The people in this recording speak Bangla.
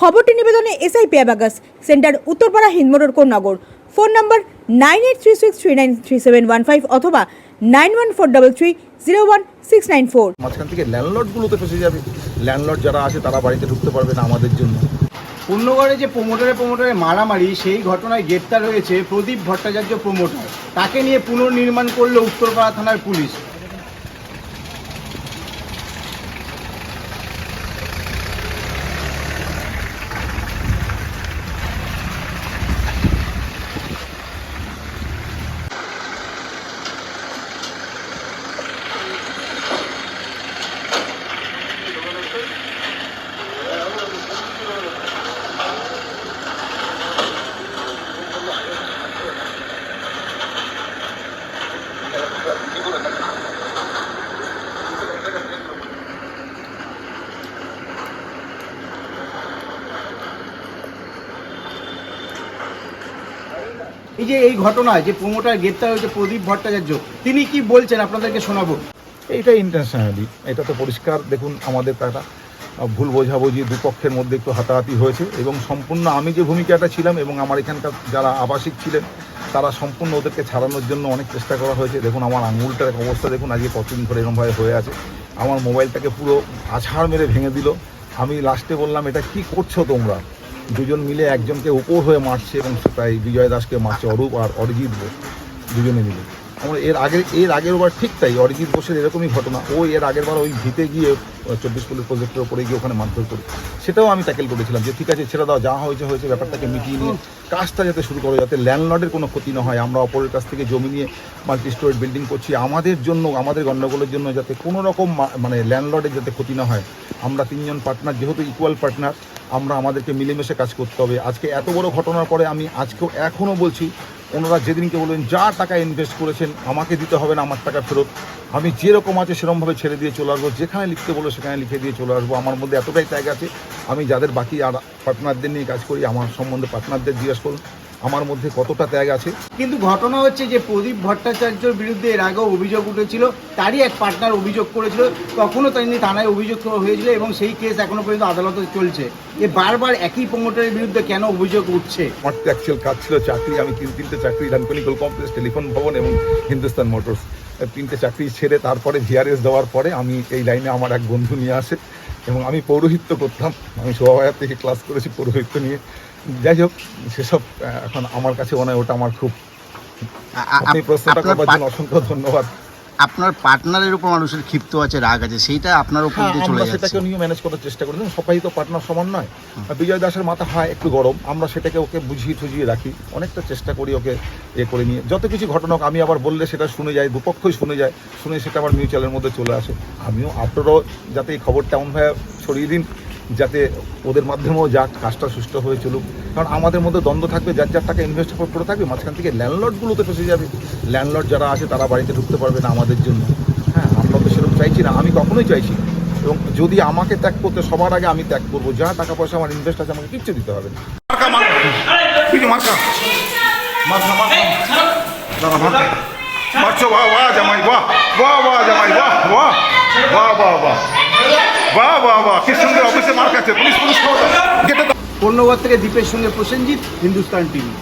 খবরটি নিবেদনে SI পেয়াবাগাস centre Uttarpara Hindmotor Konnagar. Phone number nine eight three six three nine three seven one five অথবা nine one four double three zero one six nine four. মাঝখান থেকে ল্যান্ডলর্ডগুলোতে ফেসে যাবে। ল্যান্ডলর্ড যারা আছে তারা বাড়িতে ঢুকতে পারবে না আমাদের জন্য। পূর্ণগড়ে যে প্রমোটারে প্রমোটারে মারামারি সেই ঘটনায় গ্রেপ্তার হয়েছে প্রদীপ ভট্টাচার্য প্রমোটার। তাকে নিয়ে পুনর্নির্মাণ করল উত্তরপাড়া থানার পুলিশ। এই যে এই ঘটনায় যে প্রমোটার গ্রেপ্তার হয়েছে প্রদীপ ভট্টাচার্য, তিনি কি বলছেন? আপনাদেরকে শোনাবো। এইটা ইন্টারন্যাশনালি এটা তো পরিষ্কার। দেখুন, আমাদের একটা ভুল বোঝাবুঝি দুপক্ষের মধ্যে একটু হাতাহাতি হয়েছে এবং সম্পূর্ণ আমি যে ভূমিকাটা ছিলাম এবং আমার এখানকার যারা আবাসিক ছিলেন, তারা সম্পূর্ণ ওদেরকে ছাড়ানোর জন্য অনেক চেষ্টা করা হয়েছে। দেখুন, আমার আঙুলটার অবস্থা, দেখুন, আজকে কতদিন ধরে এরকমভাবে হয়ে আছে। আমার মোবাইলটাকে পুরো আছাড় মেরে ভেঙে দিল। আমি লাস্টে বললাম, এটা কি করছ তোমরা? দুজন মিলে একজনকে উপর হয়ে মারছে এবং তাই বিজয় দাসকে মারছে অরূপ আর অরিজিৎ দুজনে মিলে। আমরা এর আগে এর আগের বার ঠিক তাই, অরিজিৎ বোসের এরকমই ঘটনা। ও এর আগের বার ওই ভিতে গিয়ে চব্বিশ পুলিশ প্রজেক্টের ওপরে গিয়ে ওখানে মারধর করি। সেটাও আমি ট্যাকেল করেছিলাম যে ঠিক আছে, ছেড়ে দাও, যা হয়েছে হয়েছে, ব্যাপারটাকে মিটিয়ে নিয়ে কাজটা যাতে শুরু করো, যাতে ল্যান্ডলর্ডের কোনো ক্ষতি না হয়। আমরা অপরের কাছ থেকে জমি নিয়ে মাল্টি স্টোরেজ বিল্ডিং করছি। আমাদের জন্য, আমাদের গণ্ডগোলের জন্য যাতে কোনো রকম মানে ল্যান্ডলর্ডের যাতে ক্ষতি না হয়। আমরা তিনজন পার্টনার যেহেতু ইকুয়াল পার্টনার আমরা আমাদেরকে মিলেমিশে কাজ করতে হবে। আজকে এত বড় ঘটনার পরে আমি আজকেও এখনও বলছি ওনারা যেদিনকে বলবেন যা টাকা ইনভেস্ট করেছেন, আমাকে দিতে হবে না, আমার টাকা ফেরত। আমি যেরকম আছে সেরকমভাবে ছেড়ে দিয়ে চলে আসব। যেখানে লিখতে বলো সেখানে লিখে দিয়ে চলে আসব। আমার মধ্যে এতটাই ত্যাগ আছে। আমি যাদের বাকি আর পার্টনারদের নিয়ে কাজ করি, আমার সম্বন্ধে পার্টনারদের জিজ্ঞেস করুন। আমার মধ্যে কতটা ত্যাগ আছে। কিন্তু ঘটনা হচ্ছে যে প্রদীপ ভট্টাচার্যর বিরুদ্ধে এর আগেও অভিযোগ উঠেছিল তারই এক পার্টনার অভিযোগ করেছিল তখনও তিনি থানায় অভিযোগ হয়েছিল এবং সেই কেস এখনও পর্যন্ত আদালতে চলছে। এ বারবার একই প্রমোটারের বিরুদ্ধে কেন অভিযোগ উঠছে? আমার তো অ্যাকচুয়াল কাজ ছিল চাকরি আমি তিন তিনটে চাকরি ডানকনিকল কমপ্লেক্স টেলিফোন ভবন এবং হিন্দুস্তান মোটরস তিনটে চাকরি ছেড়ে তারপরে ভিআরএস দেওয়ার পরে আমি এই লাইনে আমার এক বন্ধু নিয়ে আসে। এবং আমি পৌরোহিত্য করতাম। আমি শোভাবাজার থেকে ক্লাস করেছি পৌরোহিত্য নিয়ে। যাই হোক সেসব এখন আমার কাছে মনে হয় ওটা আমার খুব আপনি প্রশ্নটা করবার জন্য অসংখ্য ধন্যবাদ। আপনার পার্টনারের উপর মানুষের ক্ষিপ্ত আছে রাগ আছে সেইটা আপনার উপর হ্যাঁ দিয়ে চলে যাচ্ছে। সেটাকে নিয়ে ম্যানেজ করার চেষ্টা করি। সবাই তো পার্টনার সমান নয়। আর বিজয় দাসের মাথা হয় একটু গরম। আমরা সেটাকে ওকে বুঝিয়ে টুঝিয়ে রাখি। অনেকটা চেষ্টা করি ওকে এ করে নিয়ে। যত কিছু ঘটনা হোক, আমি আবার বললে সেটা শুনে যাই দুপক্ষই শুনে যায় শুনে সেটা আবার মিউচুয়ালের মধ্যে চলে আসে। আমিও আপনারও যাতে এই খবরটা এমনভাবে ছড়িয়ে দিন যাতে ওদের মাধ্যমেও যাক কাজটা সুস্থ হয়ে চলুক। কারণ আমাদের মধ্যে দ্বন্দ্ব থাকবে যার যার টাকা ইনভেস্ট করে থাকবে মাঝখান থেকে ল্যান্ডলর্ডগুলোতে ফেসে যাবে। ল্যান্ডলর্ড যারা আছে তারা বাড়িতে ঢুকতে পারবে না আমাদের জন্য। হ্যাঁ আমরা তো সেরকম চাইছি না আমি কখনোই চাইছি না। এবং যদি আমাকে ত্যাগ করতে সবার আগে আমি ত্যাগ করব। যা টাকা পয়সা আমার ইনভেস্ট আছে আমাকে কিচ্ছু দিতে হবে মারছো বাহ বাহ জামাই বাহ। বাহ বাহ জামাই বাহ বাহ। বাহ বাহ বাহ। বাহ বাহ পুলিশ পুলিশ। থেকে দ্বীপের সঙ্গে প্রসেনজিৎ হিন্দুস্তান টিভি